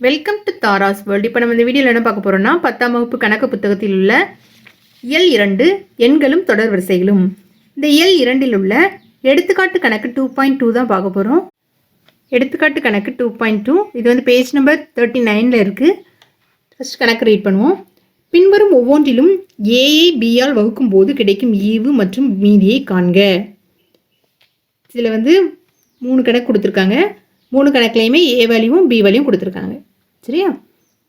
Welcome to Tara's world இப்போ நம்ம இந்த வீடியோவில் என்ன பார்க்க போகிறோம்னா பத்தாம் வகுப்பு கணக்கு புத்தகத்தில் உள்ள இயல் இரண்டு எண்களும் தொடர் வரிசைகளும். இந்த இயல் இரண்டில் உள்ள எடுத்துக்காட்டு கணக்கு டூ பாயிண்ட் டூ தான் பார்க்க போகிறோம் எடுத்துக்காட்டு கணக்கு டூ பாயிண்ட் டூ இது வந்து பேஜ் நம்பர் தேர்ட்டி நைனில் இருக்குது ஃபஸ்ட் கணக்கு ரீட் பண்ணுவோம். பின்வரும் ஒவ்வொன்றிலும் ஏஐ பியால் வகுக்கும் போது கிடைக்கும் ஈவு மற்றும் மீதியை காண்க. இதில் வந்து மூணு கணக்கு கொடுத்துருக்காங்க. மூணு கணக்குலையுமே ஏ வேல்யூவும் பி வேல்யூவும் கொடுத்துருக்காங்க. சரியா?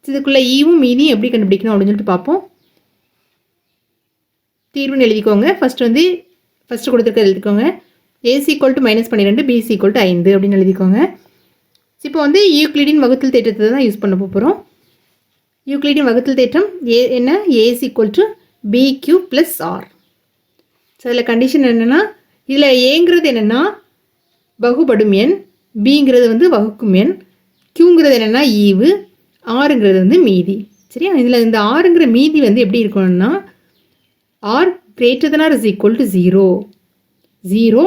இதுக்குள்ளே ஈவும் மீதியும் எப்படி கண்டுபிடிக்கணும் அப்படின்னு சொல்லிட்டு பார்ப்போம். தீர்வுன்னு எழுதிக்கோங்க. ஃபஸ்ட்டு வந்து ஃபஸ்ட்டு கொடுத்துருக்க எழுதிக்கோங்க. A is equal to minus பன்னிரெண்டு பிசி ஈக்குவல் டு ஐந்து அப்படின்னு எழுதிக்கோங்க. இப்போ வந்து யூக்ளிடின் வகுத்தல் தேற்றத்தை தான் யூஸ் பண்ண போகிறோம் யூக்ளிடின் வகுத்தல் தேற்றம் ஏ என்ன? A is equal to B Q plus R so அதில் கண்டிஷன் என்னென்னா இதில் ஏங்கிறது என்னென்னா பகுபடும் எண் பிங்கிறது வந்து வகுக்கும் எண். கியூங்கிறது என்னென்னா ஈவு. ஆறுங்கிறது வந்து மீதி. சரியா? இதில் இந்த ஆறுங்கிற மீதி வந்து எப்படி இருக்கணும்னா R greater than R is equal to zero zero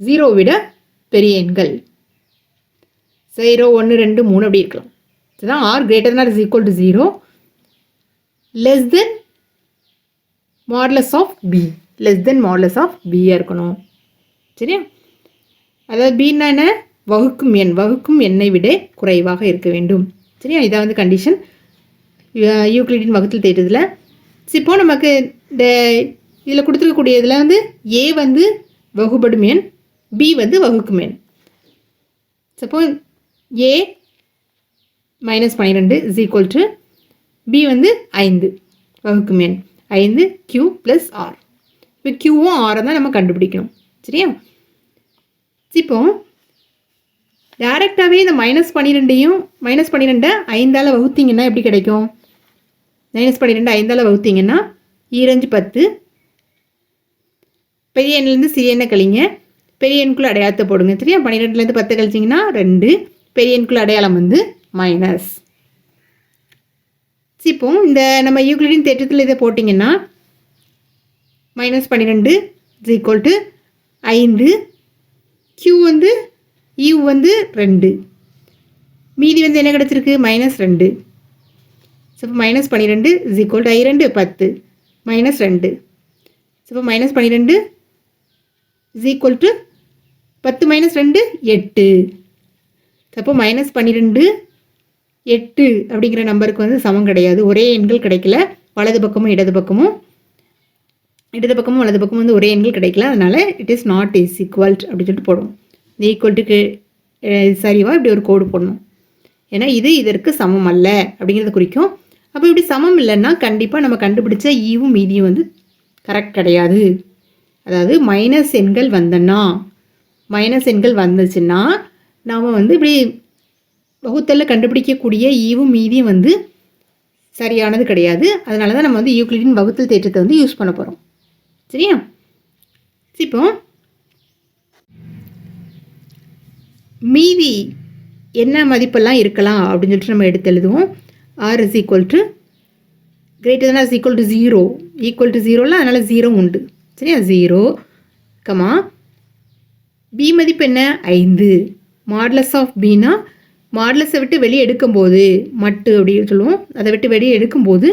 zero விட பெரிய எண்கள். ஜீரோ ஒன்று ரெண்டு மூணு அப்படி இருக்கலாம். இதுதான் R greater than R is equal to zero less than modulus of B less than modulus of பியாக இருக்கணும். சரியா? அதாவது பின்னா என்ன? வகுக்கும் எண் வகுக்கும் எண்ணை விட குறைவாக இருக்க வேண்டும். சரியா? இதான் வந்து கண்டிஷன் யூக்ளிடின் வகுத்தல் தேட்டதில் இப்போ நமக்கு இந்த இதில் கொடுத்துருக்கக்கூடிய இதில் வந்து ஏ வந்து வகுபடும் எண் பி வந்து வகுக்கும் எண். சப்போ ஏ மைனஸ் பன்னிரெண்டு இஸ் ஈக்குவல் டு பி வந்து ஐந்து வகுக்கும் எண். ஐந்து கியூ ப்ளஸ் ஆர் இப்போ கியூவும் ஆரை தான் நம்ம கண்டுபிடிக்கணும். சரியா? இப்போ டேரெக்டாகவே இந்த மைனஸ் பன்னிரெண்டையும் மைனஸ் பன்னிரெண்டை ஐந்தால் வகுத்தீங்கன்னா எப்படி கிடைக்கும்? மைனஸ் பன்னிரெண்டு ஐந்தால் வகுத்தீங்கன்னா ஈரஞ்சு பத்து. பெரிய எண்ணிலேருந்து சிறிய எண்ணெய் கழிங்க. பெரிய எண்ணுக்குள்ள அடையாளத்தை போடுங்க. சரியா? பன்னிரெண்டுலேருந்து பத்து கழிச்சிங்கன்னா ரெண்டு. பெரிய எண்ணுக்குள்ள அடையாளம் வந்து மைனஸ் இப்போ இந்த நம்ம யூக்ளிடின் தேற்றத்தில் இதை போட்டிங்கன்னா மைனஸ் பன்னிரெண்டு இஸ் ஈக்குவல் டு ஐந்து. கியூ வந்து யூ வந்து ரெண்டு. மீதி வந்து என்ன கிடச்சிருக்கு? மைனஸ் ரெண்டு. ஸோ இப்போ மைனஸ் பன்னிரெண்டு இஸ் ஈக்குவல் டு ஐ ரெண்டு பத்து. மைனஸ் ரெண்டு. ஸோ இப்போ மைனஸ் பன்னிரெண்டு இஸ் ஈக்குவல் டு பத்து மைனஸ் ரெண்டு எட்டு. அப்போ மைனஸ் பன்னிரெண்டு எட்டு அப்படிங்கிற நம்பருக்கு வந்து சமம் கிடையாது. ஒரே எண்கள் கிடைக்கல. வலது பக்கமும் இடது பக்கமும். இடது பக்கமும் வலது பக்கமும் வந்து ஒரே எண்கள் கிடைக்கல. அதனால் it is not is equal அப்படின்னு சொல்லிட்டு போடுவோம். இந்த ஈக்குவல்ட்டுக்கு சரிவா இப்படி ஒரு கோடு போடணும். ஏன்னா இது இதற்கு சமம் அல்ல அப்படிங்கிறத குறிக்கும். அப்போ இப்படி சமம் இல்லைன்னா கண்டிப்பாக நம்ம கண்டுபிடிச்ச ஈவும் மீதியும் வந்து கரெக்ட் கிடையாது. அதாவது மைனஸ் எண்கள் வந்தன்னா மைனஸ் எண்கள் வந்துச்சுன்னா நாம் வந்து இப்படி வகுத்தலில் கண்டுபிடிக்கக்கூடிய ஈவும் மீதியும் வந்து சரியானது கிடையாது. அதனால தான் நம்ம வந்து யூக்ளிடின் வகுத்தல் தேற்றத்தை வந்து யூஸ் பண்ண போகிறோம் சரியா? இப்போ மீதி என்ன மதிப்பெல்லாம் இருக்கலாம் அப்படின்னு சொல்லிட்டு நம்ம எடுத்து எழுதுவோம். R is equal to greater than is equal to zero equal to ஜீரோவில் அதனால் ஜீரோ உண்டு. சரியா? ஜீரோ கமா பி மதிப்பு என்ன? ஐந்து. மாடலஸ் ஆஃப் பினா மாடலஸை விட்டு வெளியே எடுக்கும்போது மட்டு அப்படின்னு சொல்லுவோம். அதை விட்டு வெளியே எடுக்கும்போது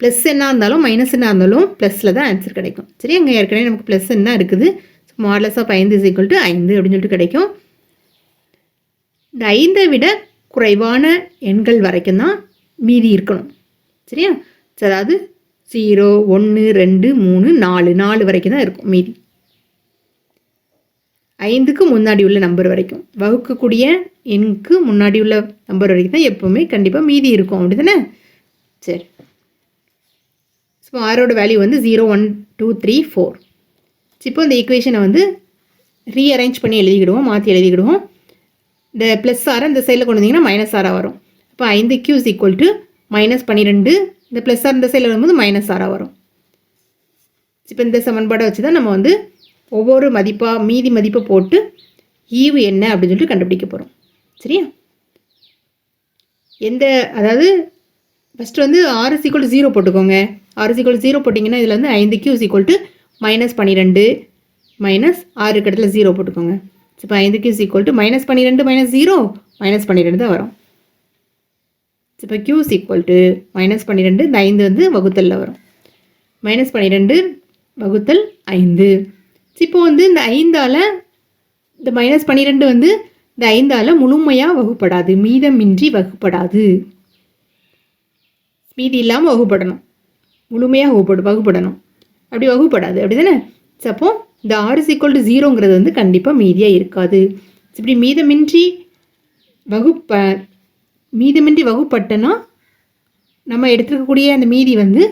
ப்ளஸ் என்ன இருந்தாலும் மைனஸ் என்ன இருந்தாலும் ப்ளஸில் தான் ஆன்சர் கிடைக்கும். சரி அங்கே ஏற்கனவே நமக்கு ப்ளஸ் என்ன இருக்குது? மாடலஸ் ஆஃப் ஐந்து இஸ் ஈக்குவல் டு ஐந்து அப்படின்னு சொல்லிட்டு கிடைக்கும். இந்த ஐந்தை விட குறைவான எண்கள் வரைக்கும் தான் மீதி இருக்கணும். சரியா? அதாவது ஜீரோ ஒன்று ரெண்டு மூணு நாலு நாலு வரைக்கும் தான் இருக்கும் மீதி. ஐந்துக்கு முன்னாடி உள்ள நம்பர் வரைக்கும். வகுக்கக்கூடிய எண்ணுக்கு முன்னாடி உள்ள நம்பர் வரைக்கும் தான் எப்போவுமே கண்டிப்பாக மீதி இருக்கும். அப்படி தானே சரி ஸோ ஆரோட வேல்யூ வந்து zero one two three four இப்போ இந்த ஈக்குவேஷனை வந்து ரீஅரேஞ்ச் பண்ணி எழுதிக்கிடுவோம் மாற்றி எழுதிக்கிடுவோம். இந்த ப்ளஸ் ஆரை இந்த சைடில் கொண்டு வந்தீங்கன்னா மைனஸ் ஆராக வரும். இப்போ ஐந்து கியூஸ் ஈக்குவல் டு மைனஸ் பன்னிரெண்டு. இந்த ப்ளஸ் ஆர் இந்த சைடில் வரும்போது மைனஸ் ஆராக வரும். இப்போ இந்த சமன்பாடை வச்சு தான் நம்ம வந்து ஒவ்வொரு மதிப்பாக மீதி மதிப்பை போட்டு ஈவு என்ன அப்படின்னு சொல்லிட்டு கண்டுபிடிக்க போகிறோம் சரியா? எந்த அதாவது ஃபஸ்ட்டு வந்து ஆறு சீக்குவல் ஜீரோ போட்டுக்கோங்க. ஆறு சீக்குவல் ஜீரோ போட்டிங்கன்னா இதில் வந்து ஐந்து Q is equal to minus பன்னிரெண்டு. மைனஸ் ஆறு இடத்துல ஜீரோ போட்டுக்கோங்க. இப்போ ஐந்து கியூ ஈக்குவல் டு மைனஸ் பன்னிரெண்டு மைனஸ் ஜீரோ மைனஸ் பன்னிரெண்டு தான் வரும். இப்போ கியூஸ் ஈக்குவல் டு மைனஸ் பன்னிரெண்டு இந்த ஐந்து வந்து வகுத்தலில் வரும். மைனஸ் பன்னிரெண்டு வகுத்தல் ஐந்து. இப்போ வந்து இந்த ஐந்தால் இந்த மைனஸ் பன்னிரெண்டு வந்து இந்த ஐந்தால் முழுமையாக வகுப்படாது. மீதமின்றி வகுப்படாது. மீதி இல்லாமல் வகுப்படணும். முழுமையாக வகுப்படு வகுப்படணும். அப்படி வகுப்படாது. அப்படி தானே சப்போ இந்த ஆர் இஸ் ஈக்குவல் டு ஜீரோங்கிறது வந்து கண்டிப்பாக மீதியாக இருக்காது. இப்படி மீதமின்றி வகுப்ப மீதமின்றி வகுப்பட்டனா நம்ம எடுத்துக்கக்கூடிய அந்த மீதி வந்து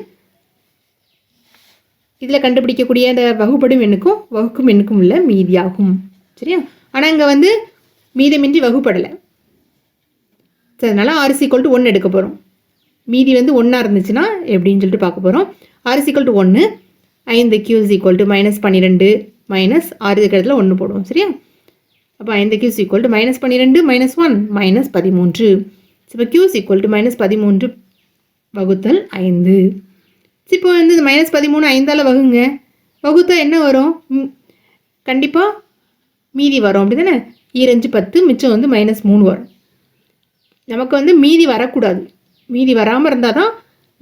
இதில் கண்டுபிடிக்கக்கூடிய அந்த வகுப்படும் எண்ணுக்கும் வகுக்கும் எண்ணுக்கும் உள்ள மீதியாகும். சரியா? ஆனால் இங்கே வந்து மீதமின்றி வகுப்படலை. சரி அதனால் ஆர்சி சீக்வல் டு ஒன்று எடுக்க போகிறோம் மீதி வந்து ஒன்றா இருந்துச்சுன்னா எப்படின்னு சொல்லிட்டு பார்க்க போகிறோம் ஆர்சி சீக்வல் டு ஒன்று ஐந்து Q is equal to minus பன்னிரெண்டு மைனஸ் ஆறு இடத்துல ஒன்று போடுவோம் சரியா? அப்போ ஐந்து Q is equal to minus பன்னிரெண்டு மைனஸ் ஒன் மைனஸ் பதிமூன்று. இப்போ கியூஸ் ஈக்குவல் டு மைனஸ் பதிமூன்று வகுத்தல் ஐந்து. இப்போ வந்து இந்த மைனஸ் பதிமூணு ஐந்தால் வகுங்க. வகுத்தா என்ன வரும்? கண்டிப்பாக மீதி வரும் அப்படி தானே ஈரஞ்சு பத்து மிச்சம் வந்து மைனஸ் மூணு வரும். நமக்கு வந்து மீதி வரக்கூடாது. மீதி வராமல் இருந்தால் தான்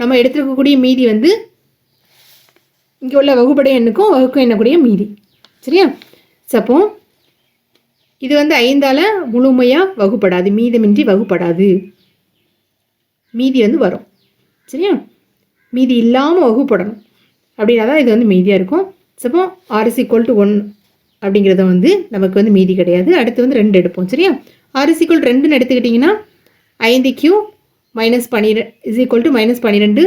நம்ம எடுத்துருக்கக்கூடிய மீதி வந்து இங்கே உள்ள வகுப்படை எண்ணுக்கும் வகுக்கும் எண்ணக்கூடிய மீதி. சரியா? சப்போ இது வந்து ஐந்தால் முழுமையாக வகுப்படாது மீதமின்றி வகுப்படாது. மீதி வந்து வரும். சரியா? மீதி இல்லாமல் வகுப்படணும். அப்படின்னா தான் இது வந்து மீதியாக இருக்கும். Suppose R is equal to one அப்படிங்கிறத வந்து நமக்கு வந்து மீதி கிடையாது. அடுத்து வந்து ரெண்டு எடுப்போம். சரியா? ஆர் இஸ் ஈக்குவல் ரெண்டுன்னு எடுத்துக்கிட்டிங்கன்னா ஐந்து கியூ மைனஸ் பன்னிரெண்டு இஸ் ஈக்குவல் டு மைனஸ் பன்னிரெண்டு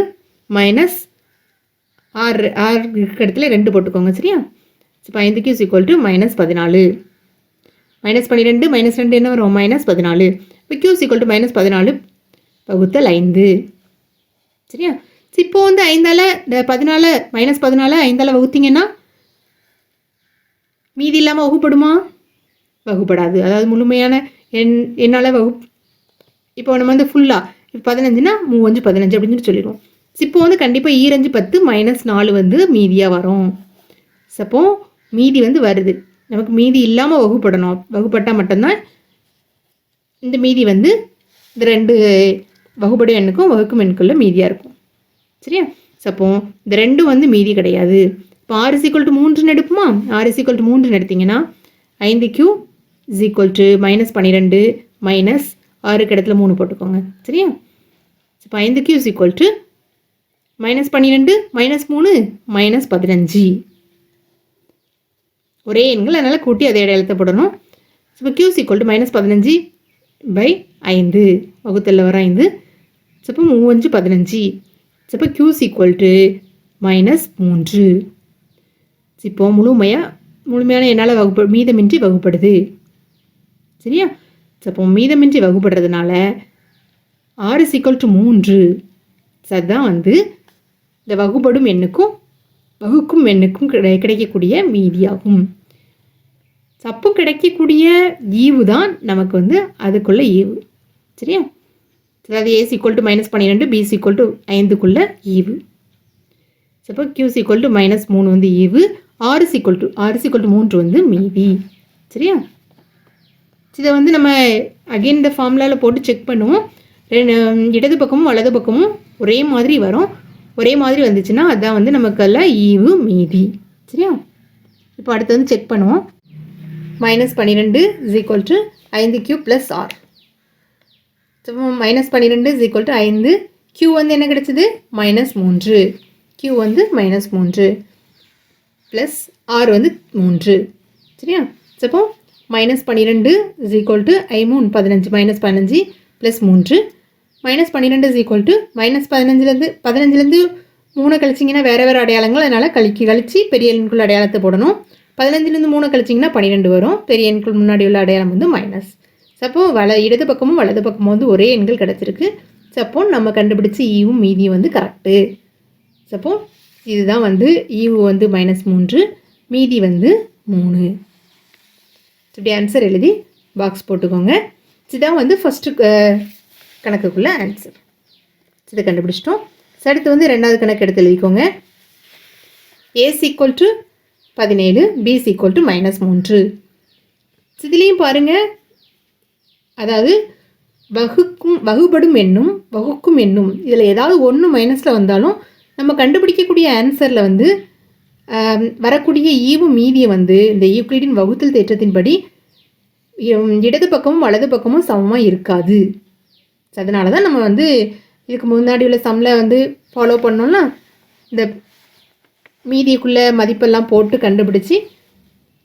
மைனஸ் ஆறு ஆறு இடத்துல ரெண்டு போட்டுக்கோங்க சரியா? இப்போ ஐந்து Q is equal to minus பதினாலு. மைனஸ் பன்னிரெண்டு மைனஸ் ரெண்டு என்ன வரும்? மைனஸ் பதினாலு. இப்போ கியூ ஈக்குவல் டு மைனஸ் பதினாலு வகுத்தல் ஐந்து. சரியா? இப்போ வந்து ஐந்தால் பதினால பதினாலு மைனஸ் பதினாலு ஐந்தால் வகுத்தீங்கன்னா மீதி இல்லாமல் வகுப்படுமா? வகுப்படாது. அதாவது முழுமையான எண் என்னால் வகு இப்போ நம்ம வந்து ஃபுல்லாக இப்போ பதினஞ்சுனா மூவஞ்சு பதினஞ்சு அப்படின்னு சொல்லிடுவோம். இப்போ வந்து கண்டிப்பாக ஈரஞ்சு e பத்து மைனஸ் நாலு வந்து மீதியாக வரும். சப்போ மீதி வந்து வருது. நமக்கு மீதி இல்லாமல் வகுப்படணும். வகுப்பட்டால் மட்டும்தான் இந்த மீதி வந்து இந்த ரெண்டு வகுப்படும் எண்ணுக்கும் வகுக்கும் எண்ணுக்குள்ள மீதியாக இருக்கும். சரியா? சப்போ இந்த ரெண்டும் வந்து மீதி கிடையாது. இப்போ ஆறு சீக்வல் டு மூன்றுன்னு எடுப்புமா? ஆறு சீக்வல் டு மூன்றுன்னு எடுத்திங்கன்னா ஐந்து Q is equal to minus பன்னிரெண்டு மைனஸ் ஆறுக்கு இடத்துல மூணு போட்டுக்கோங்க. சரியா? இப்போ ஐந்து Q is equal to minus பன்னிரெண்டு மைனஸ் மூணு மைனஸ் பதினஞ்சு. ஒரே எண்கள் அதனால் கூட்டி அதே இடம் போடணும். இப்போ Q is equal to minus பதினஞ்சு பை ஐந்து. வகுத்தல்ல வர ஐந்து. இப்போ மூவஞ்சு பதினஞ்சு. இப்போ கியூஸ் ஈக்குவல் டு மைனஸ் மூன்று. இப்போ முழுமையாக முழுமையான என்னால் வகுப்பு மீதமின்றி வகுப்படுது. சரியா? அப்போ மீதமின்றி வகுப்படுறதுனால ஆறு சீக்வல் டு மூன்று. அதுதான் வந்து இந்த வகுபடும் எண்ணுக்கும் வகுக்கும் எண்ணுக்கும் கிடை கிடைக்கக்கூடிய மீதியாகும். சப்பு கிடைக்கக்கூடிய ஈவு தான் நமக்கு வந்து அதுக்குள்ள ஈவு. சரியா? அதாவது A is equal to minus பன்னிரெண்டு பி சீக்வல் டு ஐந்துக்குள்ள ஈவு. Suppose Q is equal to minus மூணு வந்து ஈவு ஆறு சீக்வல் டு ஆறு சீக்வல் டு மூன்று வந்து மீதி. சரியா? இதை வந்து நம்ம அகெயின் இந்த ஃபார்முலாவில் போட்டு செக் பண்ணுவோம். ரெண்டு இடது பக்கமும் வலது பக்கமும் ஒரே மாதிரி வரும். ஒரே மாதிரி வந்துச்சுன்னா அதுதான் வந்து நமக்கெல்லாம் ஈவு மீதி. சரியா? இப்போ அடுத்து வந்து செக் பண்ணுவோம். மைனஸ் பன்னிரெண்டு இஸ் ஈக்குவல் டு ஐந்து கியூ ப்ளஸ் ஆர் மைனஸ் பன்னிரெண்டு இஸ் ஈக்குவல் டு ஐந்து. கியூ வந்து என்ன கிடைச்சது? மைனஸ் மூன்று. கியூ வந்து மைனஸ் மூன்று. ப்ளஸ் ஆர் வந்து மூன்று. சரியா? சப்போ மைனஸ் பன்னிரெண்டு இஸ் ஈக்குவல் டு ஐ மூணு பதினஞ்சு. மைனஸ் பதினஞ்சு ப்ளஸ் மூன்று. மைனஸ் பன்னிரெண்டு இஸ் ஈக்குவல் டு மைனஸ் பதினஞ்சுலேருந்து பதினஞ்சுலேருந்து மூணு கழிச்சிங்கன்னா வேறு வேறு அடையாளங்கள் அதனால் கழிக்கு கழிச்சு பெரிய எண்குள் அடையாளத்தை போடணும். பதினஞ்சுலேருந்து மூணு கழிச்சிங்கன்னா பன்னிரெண்டு வரும். பெரிய எண்குள் முன்னாடி உள்ள அடையாளம் வந்து மைனஸ் சப்போ வல இடது பக்கமும் வலது பக்கமும் வந்து ஒரே எண்கள் கிடச்சிருக்கு. சப்போ நம்ம கண்டுபிடிச்ச ஈவும் மீதியும் வந்து கரெக்டு சப்போ இதுதான் வந்து ஈவு வந்து மைனஸ் மூன்று மீதி வந்து மூணு. இப்படி ஆன்சர் எழுதி பாக்ஸ் போட்டுக்கோங்க. இதுதான் வந்து ஃபஸ்ட்டு கணக்குக்குள்ள ஆன்சர் இதை கண்டுபிடிச்சிட்டோம். அடுத்து வந்து ரெண்டாவது கணக்கு எடுத்து எழுதிக்கோங்க. ஏஸ் ஈக்குவல் டு பதினேழு பிஸ் ஈக்குவல் டு மைனஸ் மூன்று. இதுலேயும் பாருங்கள் அதாவது வகுக்கும் வகுபடும் எண்ணும் வகுக்கும் எண்ணும் இதில் ஏதாவது ஒன்று மைனஸில் வந்தாலும் நம்ம கண்டுபிடிக்கக்கூடிய ஆன்சரில் வந்து வரக்கூடிய ஈவு மீதியை வந்து இந்த யூக்ளிடின் வகுத்தல் தேற்றத்தின்படி இடது பக்கமும் வலது பக்கமும் சமமாக இருக்காது. ஸோ அதனால தான் நம்ம வந்து இதுக்கு முன்னாடி உள்ள சம்மில் வந்து ஃபாலோ பண்ணோம்னா இந்த மீதிக்குள்ள மதிப்பெல்லாம் போட்டு கண்டுபிடிச்சி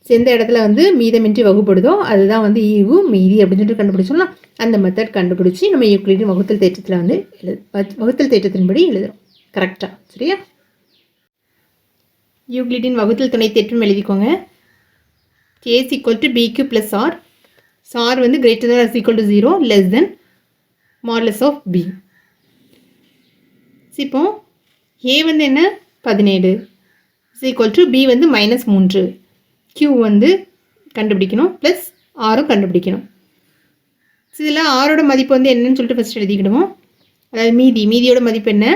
எந்த இடத்துல வந்து மீதமின்றி வகுப்படுதோ அதுதான் வந்து ஈவு மீதி அப்படின்னு சொல்லிட்டு கண்டுபிடிச்சோம்னா அந்த மெத்தட் கண்டுபிடிச்சி நம்ம யூக்ளிடின் வகுத்தல் தேற்றத்தில் வந்து எழு வகுத்தல் தேற்றத்தின்படி எழுதுறோம். கரெக்டாக சரியா? யூக்ளிடின் வகுத்தல் துணை தேற்றம் எழுதிக்கோங்க. ஏஸ் ஈக்குவல் டு பிக்கு ப்ளஸ் ஆர் சார் வந்து greater than R equal to zero less than modulus of B இப்போ ஏ வந்து என்ன? பதினேழு. ஈக்குவல் டு பி வந்து மைனஸ் மூன்று. கியூ வந்து கண்டுபிடிக்கணும். ப்ளஸ் ஆரும் கண்டுபிடிக்கணும். இதில் ஆரோட மதிப்பு வந்து என்னன்னு சொல்லிட்டு ஃபஸ்ட் எழுதிக்கிடுவோம். அதாவது மீதி. மீதியோட மதிப்பு என்ன?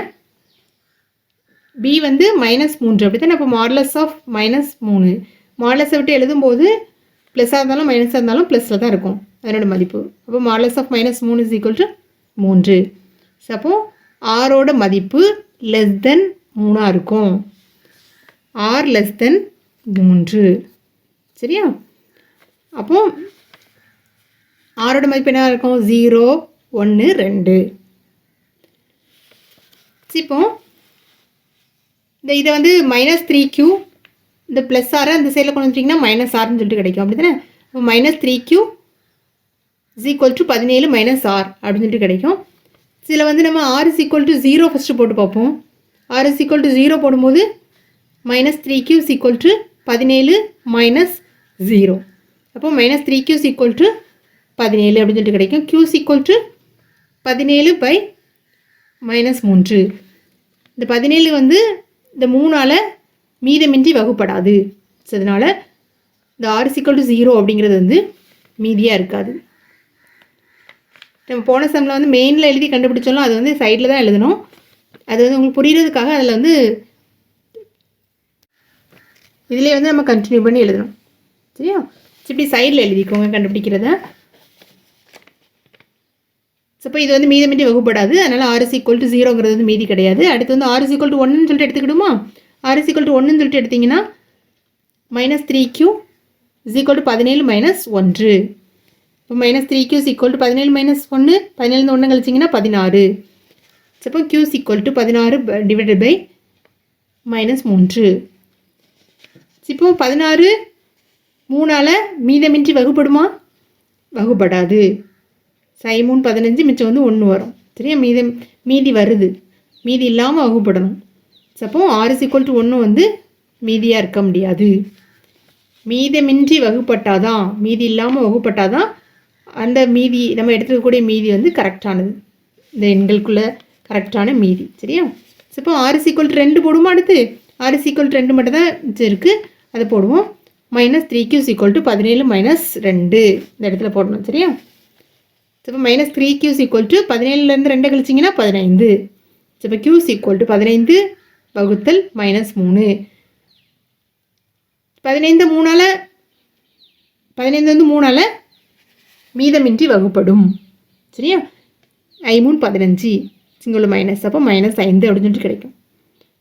பி வந்து மைனஸ் மூன்று. அப்படி தானே அப்போ மாடலஸ் ஆஃப் மைனஸ் மூணு. மாடலஸை விட்டு எழுதும்போது ப்ளஸ்ஸாக இருந்தாலும் மைனஸாக இருந்தாலும் ப்ளஸில் தான் இருக்கும். அதனோட மதிப்பு. அப்போ மாடலஸ் ஆஃப் மைனஸ் மூணு இஸ் ஈக்குவல் டு மூன்று. ஸோ அப்போ ஆரோட மதிப்பு லெஸ் தென் மூணாக இருக்கும். ஆர் லெஸ் தென் மூன்று. சரியா? அப்போ ஆரோட மதிப்பு என்ன இருக்கும்? ஜீரோ ஒன்று ரெண்டு. இப்போ இந்த இதை வந்து மைனஸ் த்ரீ கியூ இந்த ப்ளஸ் ஆரை அந்த சைடில் கொண்டு வந்துட்டிங்கன்னா மைனஸ் ஆர்னு சொல்லிட்டு கிடைக்கும். அப்படி தானே இப்போ minus three Q is equal to பதினேழு மைனஸ் ஆர் அப்படின்னு சொல்லிட்டு கிடைக்கும். இதில் வந்து நம்ம R is equal to zero first போட்டு பார்ப்போம். R is equal to zero போடும்போது minus three Q is equal to பதினேழு மைனஸ் ஜீரோ அப்போ minus three Q is equal to பதினேழு அப்படின்னு சொல்லிட்டு கிடைக்கும். கியூ இஸ் ஈக்குவல் டு பதினேழு பை மைனஸ் மூன்று. இந்த பதினேழு வந்து இந்த மூணால் மீதமின்றி வகுப்படாது. ஸோ அதனால் இந்த ஆர் சிக்கல் டு ஜீரோ அப்படிங்கிறது வந்து மீதியாக இருக்காது. நம்ம போன செம்மில் வந்து மெயினில் எழுதி கண்டுபிடிச்சாலும் அது வந்து சைடில் தான் எழுதணும். அது வந்து உங்களுக்கு புரியுறதுக்காக அதில் வந்து இதிலே வந்து நம்ம கண்டினியூ பண்ணி எழுதணும். சரியா? இப்படி சைடில் எழுதிக்கோங்க கண்டுபிடிக்கிறத. ஸோ இப்போ இது வந்து மீதமின்றி வகுப்படாது. அதனால் ஆர் இஸ் ஈக்குவல் டு ஜீரோங்கிறது வந்து மீதி கிடையாது. அடுத்து வந்து ஆர் இஸ் ஈக்குவல் டு ஒன்றுன்னு சொல்லிட்டு எடுத்துக்கிடுமா? ஆர் இஸ் ஈக்குவல் டு ஒன்றுன்னு சொல்லிட்டு எடுத்தீங்கன்னா minus three Q is equal to பதினேழு மைனஸ் ஒன்று. இப்போ minus three Q equal to பதினேழு மைனஸ் ஒன்று பதினேழு ஒன்று கழிச்சிங்கன்னா பதினாறு. Suppose Q is Q equal to பதினாறு டிவைடட் பை மைனஸ் மூன்று. இப்போ பதினாறு மூணால் மீதமின்றி வகுப்படுமா? வகுப்படாது. சை மூணு பதினஞ்சு மிச்சம் வந்து ஒன்று வரும். சரியா? மீதம் மீதி வருது. மீதி இல்லாமல் வகுப்படணும். சப்போ ஆறு ஈக்குவல் டு ஒன்று வந்து மீதியாக இருக்க முடியாது. மீதமின்றி வகுப்பட்டாதான் மீதி இல்லாமல் வகுப்பட்டாதான் அந்த மீதி நம்ம எடுத்துக்கக்கூடிய மீதி வந்து கரெக்டானது இந்த எண்களுக்குள்ள கரெக்டான மீதி சரியா? ஸோ இப்போ ஆறு ஈக்குவல் ரெண்டு போடுமா அடுத்து? ஆறு ஈக்குவல் ரெண்டு மட்டும் தான் மிச்சம் இருக்குது அதை போடுவோம். Minus three Q equal to பதினேழு மைனஸ் ரெண்டு. இந்த இடத்துல போடணும் சரியா? ஸோ இப்போ minus three Q equal to பதினேழுலேருந்து ரெண்டு கழிச்சிங்கன்னா பதினைந்து. ஸோ இப்போ கியூ ஈக்குவல் டு பதினைந்து வகுத்தல் மைனஸ் மூணு. பதினைந்து மூணால் பதினைந்து வந்து மூணால் மீதமின்றி வகுப்படும். சரியா? ஐமூன் பதினஞ்சு சிங்கிள் மைனஸ் அப்போ மைனஸ் ஐந்து அப்படின்னு சொல்லிட்டு கிடைக்கும்.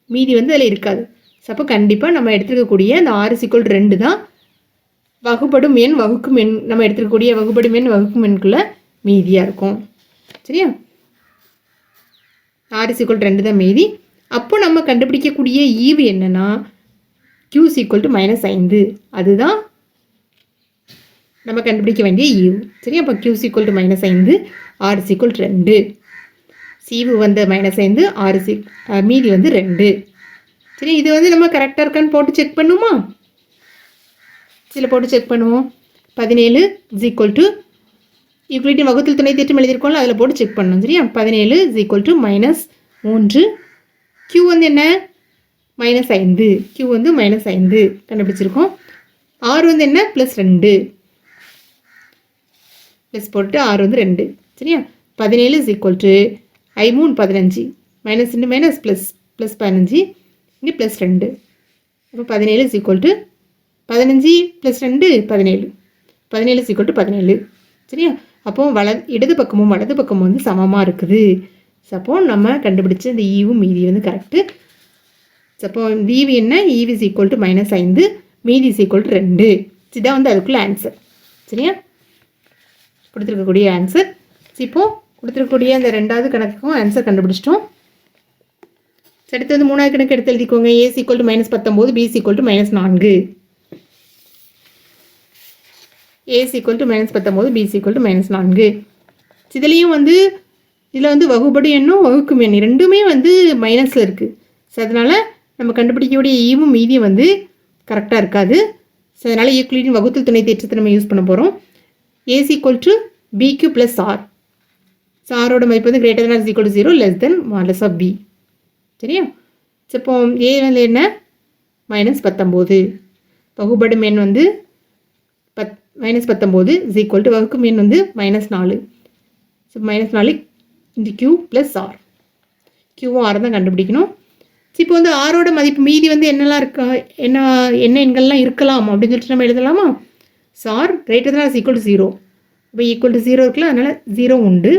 மீதி வந்து அதில் இருக்காது. அப்போ கண்டிப்பாக நம்ம எடுத்துருக்கக்கூடிய அந்த ஆறு சிக்கல் ரெண்டு தான் வகுப்படும் எண் வகுக்கும் எண் நம்ம எடுத்துக்கக்கூடிய வகுப்படும் எண் வகுக்கும் எண்குள்ளே மீதியாக இருக்கும். சரியா? ஆறு சிக்கல் ரெண்டு தான் மீதி. அப்போ நம்ம கண்டுபிடிக்கக்கூடிய ஈவு என்னென்னா க்யூ சீக்குவல் டு மைனஸ் ஐந்து. அதுதான் நம்ம கண்டுபிடிக்க வேண்டிய யூ சரி அப்போ கியூ சீக்குவல் டு மைனஸ் ஐந்து ஆறு சீக்குவல் ரெண்டு. சீவு வந்து மைனஸ் ஐந்து ஆறு சி மீதி வந்து ரெண்டு. சரி இது வந்து நம்ம கரெக்டாக இருக்கான்னு போட்டு செக் பண்ணுமா? சில போட்டு செக் பண்ணுவோம். பதினேழு இஸ் ஈக்குவல் டு யூக்ளிட்டின் வகுத்தில் துணை தேற்றம் எழுதியிருக்கோம்ல அதில் போட்டு செக் பண்ணணும் சரியா? பதினேழு இஸ் ஈக்குவல் டு மைனஸ் மூன்று. க்யூ வந்து என்ன? மைனஸ் ஐந்து. க்யூ வந்து மைனஸ் ஐந்து. கண்டுபிடிச்சிருக்கோம். ஆறு வந்து என்ன? ப்ளஸ் ரெண்டு. ப்ளஸ் போட்டு ஆறு வந்து ரெண்டு. சரியா? பதினேழு இஸ் ஈக்குவல் டு ஐ மூணு பதினஞ்சு. மைனஸ் ரெண்டு மைனஸ் ப்ளஸ் ப்ளஸ் பதினஞ்சு. இங்கே ப்ளஸ் ரெண்டு. அப்போ பதினேழு இஸ் ஈக்குவல் டு பதினஞ்சு ப்ளஸ் ரெண்டு பதினேழு. பதினேழு இஸ் ஈக்குவல் டு பதினேழு. சரியா? அப்போ வல இடது பக்கமும் வலது பக்கமும் வந்து சமமாக இருக்குது. சப்போ நம்ம கண்டுபிடிச்ச இந்த e ஈவும் மீதி வந்து கரெக்டு இந்த e ஈவி என்ன? ஈவி இஸ் ஈக்குவல் டு மைனஸ் ஐந்து. மீதி இஸ் ஈக்குவல் டு ரெண்டு. இதுதான் வந்து அதுக்குள்ளே ஆன்சர் சரியா? கொடுத்துருக்கக்கூடிய ஆன்சர் இப்போது கொடுத்துருக்கக்கூடிய அந்த ரெண்டாவது கணக்குக்கும் ஆன்சர் கண்டுபிடிச்சிட்டோம். சரி, அடுத்து வந்து மூணாவது கணக்கு எடுத்து எழுதிக்கோங்க. ஏ ஈக்குவல் டு மைனஸ் பத்தொம்போது பி ஈக்குவல் டு மைனஸ் நான்கு. ஏ ஈக்குவல் டு மைனஸ் பத்தொம்போது பி ஈக்குவல் டு மைனஸ் நான்கு. இதுலேயும் வந்து இதில் வந்து வகுபடி எண்ணும் வகுக்கும் எண் ரெண்டுமே வந்து மைனஸில் இருக்குது ஸோ அதனால் நம்ம கண்டுபிடிக்கக்கூடிய e ஈவும் மீதியும் வந்து கரெக்டாக இருக்காது. ஸோ அதனால் ஈக்குவலின் e வகுத்தல் துணை தேற்றத்தை நம்ம யூஸ் பண்ண போகிறோம் A's equal to BQ plus R so ஆரோட மதிப்பு வந்து greater than equal to zero less than modulus of B சரியா? ஸோ இப்போ ஏ வந்து என்ன? மைனஸ் பத்தொம்போது. பகுபடும் எண் வந்து பத் மைனஸ் பத்தொம்போது இஸ் ஈக்குவல் டு வகுக்கும் எண் வந்து மைனஸ் நாலு. ஸோ மைனஸ் நாலு இந்த கியூ ப்ளஸ் ஆர் கியூவும் ஆர் தான் கண்டுபிடிக்கணும். ஸோ இப்போ வந்து ஆரோட மதிப்பு மீதி வந்து என்னெல்லாம் இருக்கா? என்ன என்ன எண்கள்லாம் இருக்கலாம் அப்படின்னு சொல்லிட்டு நம்ம எழுதலாமா? Sir greater than equal to zero இப்போ ஈக்குவல் டு ஜீரோ இருக்குல்ல அதனால் ஜீரோ உண்டு.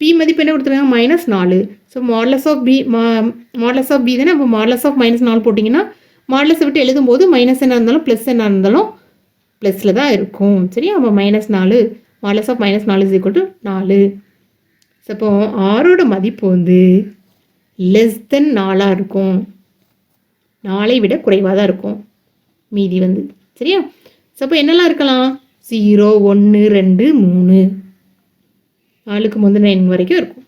பி மதிப்பு என்ன கொடுத்துருக்காங்க? மைனஸ் நாலு. ஸோ மாடலஸ் ஆஃப் பி மா மாடலஸ் ஆஃப் பி தானே? அப்போ மாடலஸ் ஆஃப் மைனஸ் நாலு போட்டிங்கன்னா மாடலஸை விட்டு எழுதும்போது மைனஸ் என்ன இருந்தாலும் ப்ளஸ் என்ன இருந்தாலும் ப்ளஸில் தான் இருக்கும். சரியா? அப்போ மைனஸ் நாலு மாடலஸ் ஆஃப் மைனஸ் நாலு இஸ் ஈக்குவல் டு நாலு. ஸோ அப்போ ஆரோட மதிப்பு வந்து லெஸ் தென் நாலாக இருக்கும். நாளை விட குறைவாக தான் இருக்கும். மீதி வந்து. சரியா? அப்போ என்னெல்லாம் இருக்கலாம்? ஜீரோ ஒன்று ரெண்டு மூணு. நாலுக்கு முந்தின எண் வரைக்கும் இருக்கும்.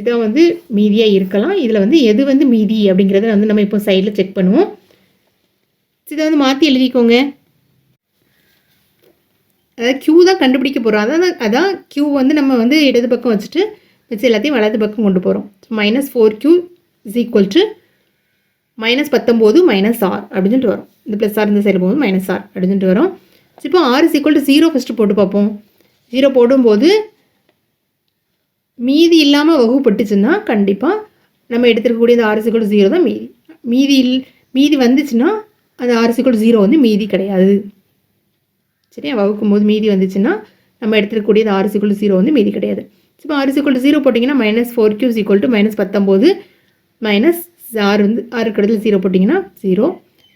இதான் வந்து மீதியாக இருக்கலாம். இதில் வந்து எது வந்து மீதி அப்படிங்கிறத வந்து நம்ம இப்போ சைடில் செக் பண்ணுவோம். இதை வந்து மாற்றி எழுதிக்கோங்க. அதாவது க்யூ தான் கண்டுபிடிக்க போகிறோம் அதான் அதான் க்யூ வந்து நம்ம வந்து இடது பக்கம் வச்சுட்டு வச்சு எல்லாத்தையும் வலது பக்கம் கொண்டு போகிறோம் minus four Q is equal to minus பத்தொம்போது மைனஸ் ஆர் அப்படின்னு சொல்லிட்டு வரும். இந்த ப்ளஸ் ஆர் இந்த சைடு போகும்போது மைனஸ் ஆர் அப்படின்னு சொல்லிட்டு வரும். இப்போ R is equal to zero first போட்டு பார்ப்போம். ஜீரோ போடும்போது மீதி இல்லாமல் வகுப்பட்டுச்சுன்னா கண்டிப்பாக நம்ம எடுத்துருக்கக்கூடிய இந்த ஆர் சிக்கல் ஜீரோ தான் மீதி. மீதி இல் மீதி வந்துச்சுன்னா அந்த ஆர் சிக்கல் ஜீரோ வந்து மீதி கிடையாது. சரியா? வகுக்கும் போது மீதி வந்துச்சுன்னா நம்ம எடுத்துருக்கக்கூடிய இந்த ஆர் சிக்கல் ஜீரோ வந்து மீதி கிடையாது. இப்போ ஆர் சிக்கல் ஜீரோ போட்டிங்கன்னா minus four Q equal to minus பத்தொம்போது மைனஸ் ஆறு வந்து ஆறு கடத்தில் ஜீரோ போட்டிங்கன்னா ஜீரோ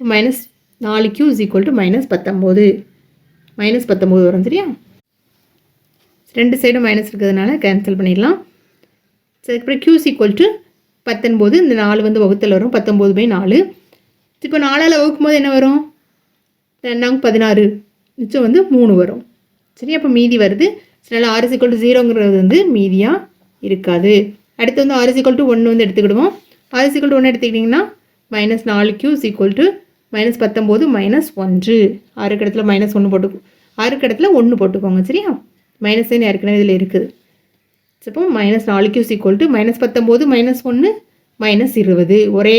மைனஸ் நாலு கியூ ஈக்குவல் டு மைனஸ் பத்தொம்போது மைனஸ் பத்தொம்போது வரும் சரியா? ரெண்டு சைடும் மைனஸ் இருக்கிறதுனால கேன்சல் பண்ணிடலாம். சரி அப்புறம் கியூஸ் ஈக்குவல் டு பத்தொன்பது. இந்த நாலு வந்து வகுத்தல் வரும் பத்தொம்போது பை நாலு. இப்போ நாலால் வகுக்கும் போது என்ன வரும்? ரெண்டாங்க பதினாறு. மிச்சம் வந்து மூணு வரும். சரி அப்போ மீதி வருது. அதனால் ஆறு சிக்கல் டு ஜீரோங்கிறது வந்து மீதியாக இருக்காது. அடுத்து வந்து ஆறு சிக்கல் டு ஒன்று வந்து எடுத்துக்கிடுவோம். ஆறு சிக்கல் டு ஒன்று எடுத்துக்கிட்டிங்கன்னா மைனஸ் நாலு Q is equal to minus பத்தொம்போது மைனஸ் ஒன்று. ஆறுக்கு இடத்துல மைனஸ் ஒன்று போட்டு ஆறுக்கு இடத்துல ஒன்று போட்டுக்கோங்க சரியா? மைனஸ் ஏற்கனவே இதில் இருக்குது. இப்போ மைனஸ் நாலு Q is equal to minus பத்தொம்போது மைனஸ் ஒன்று மைனஸ் இருபது. ஒரே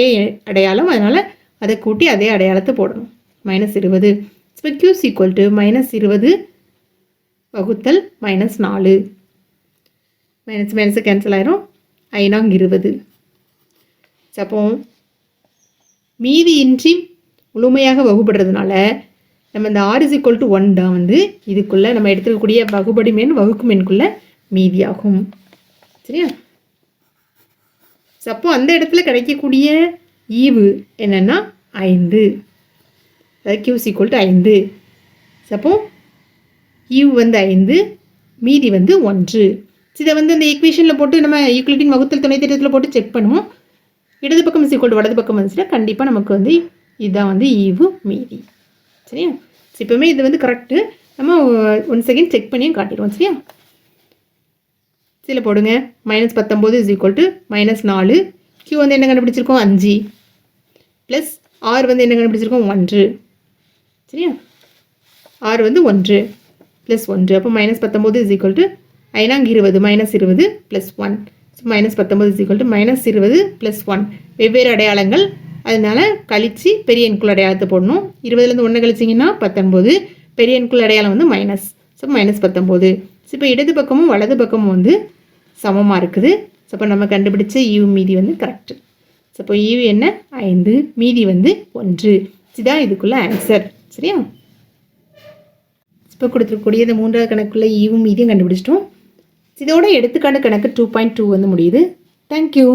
அடையாளம் அதனால் அதை கூட்டி அதே அடையாளத்தை போடணும். மைனஸ் இருபது. இப்போ கியூஸ் சீக்குவல் டு மைனஸ் இருபது வகுத்தல் மைனஸ் நாலு. மைனஸ் மைனஸு கேன்சல் ஆயிரும். ஐநாங் இருபது. அப்போ மீதியின்றி முழுமையாக வகுப்படுறதுனால நம்ம இந்த R is equal to one தான் வந்து இதுக்குள்ளே நம்ம எடுத்துக்கக்கூடிய வகுபடி மென் வகுக்கும் மென்குள்ளே மீதியாகும். சரியா? அப்போ அந்த இடத்துல கிடைக்கக்கூடிய ஈவு என்னென்னா ஐந்து. அதாவது கியூஸ் ஈக்குவல் டு ஐந்து. அப்போ ஈவு வந்து ஐந்து மீதி வந்து ஒன்று. இதை வந்து அந்த ஈக்குவேஷனில் போட்டு நம்ம ஈக்குவலிட்டின் வகுத்தல் துணை திட்டத்தில் போட்டு செக் பண்ணுவோம். இடது பக்கம் இஸ் ஈக்குவல் வலது பக்கம் வந்துச்சுன்னா கண்டிப்பாக நமக்கு வந்து இதுதான் வந்து ஈவு மீதி. சரியா? இப்போவுமே இது வந்து கரெக்டு நம்ம ஒன் செகண்ட் செக் பண்ணியும் காட்டிடுவோம். சரியா? சில போடுங்க. மைனஸ் பத்தொம்போது இஸ் ஈக்குவல் டு மைனஸ் நாலு. கியூ வந்து என்ன கண்டுபிடிச்சிருக்கோம்? அஞ்சு. ப்ளஸ் ஆறு வந்து என்ன கண்டுபிடிச்சிருக்கோம்? ஒன்று. சரியா? ஆறு வந்து ஒன்று. ப்ளஸ் ஒன்று. அப்போ மைனஸ் பத்தொம்போது இஸ் ஈக்குவல் டு ஐநாங்க இருபது. மைனஸ் இருபது ப்ளஸ் ஒன் மைனஸ் பத்தொம்பது இஸ் டு மைனஸ் இருபது ப்ளஸ் ஒன் வெவ்வேறு அடையாளங்கள். அதனால கழித்து பெரிய எண்குள் அடையாளத்தை போடணும். இருபதுலேருந்து ஒன்று கழிச்சிங்கன்னா பத்தொன்பது. பெரிய எண்குள் அடையாளம் வந்து மைனஸ் ஸோ மைனஸ் பத்தொம்போது ஸோ இப்போ இடது பக்கமும் வலது பக்கமும் வந்து சமமாக இருக்குது. ஸோ இப்போ நம்ம கண்டுபிடிச்ச ஈவு மீதி வந்து கரெக்டு ஸோ இப்போ ஈவு என்ன? ஐந்து. மீதி வந்து ஒன்று. இதுதான் இதுக்குள்ளே ஆன்சர் சரியா? இப்போ இப்போ கொடுத்துருக்கக்கூடிய இந்த மூன்றாவது கணக்குள்ள ஈவும் மீதியும் கண்டுபிடிச்சிட்டோம். இதோட எடுத்துக்காண்டு கணக்கு டூ பாயிண்ட் டூ வந்து முடியுது. தேங்க்யூ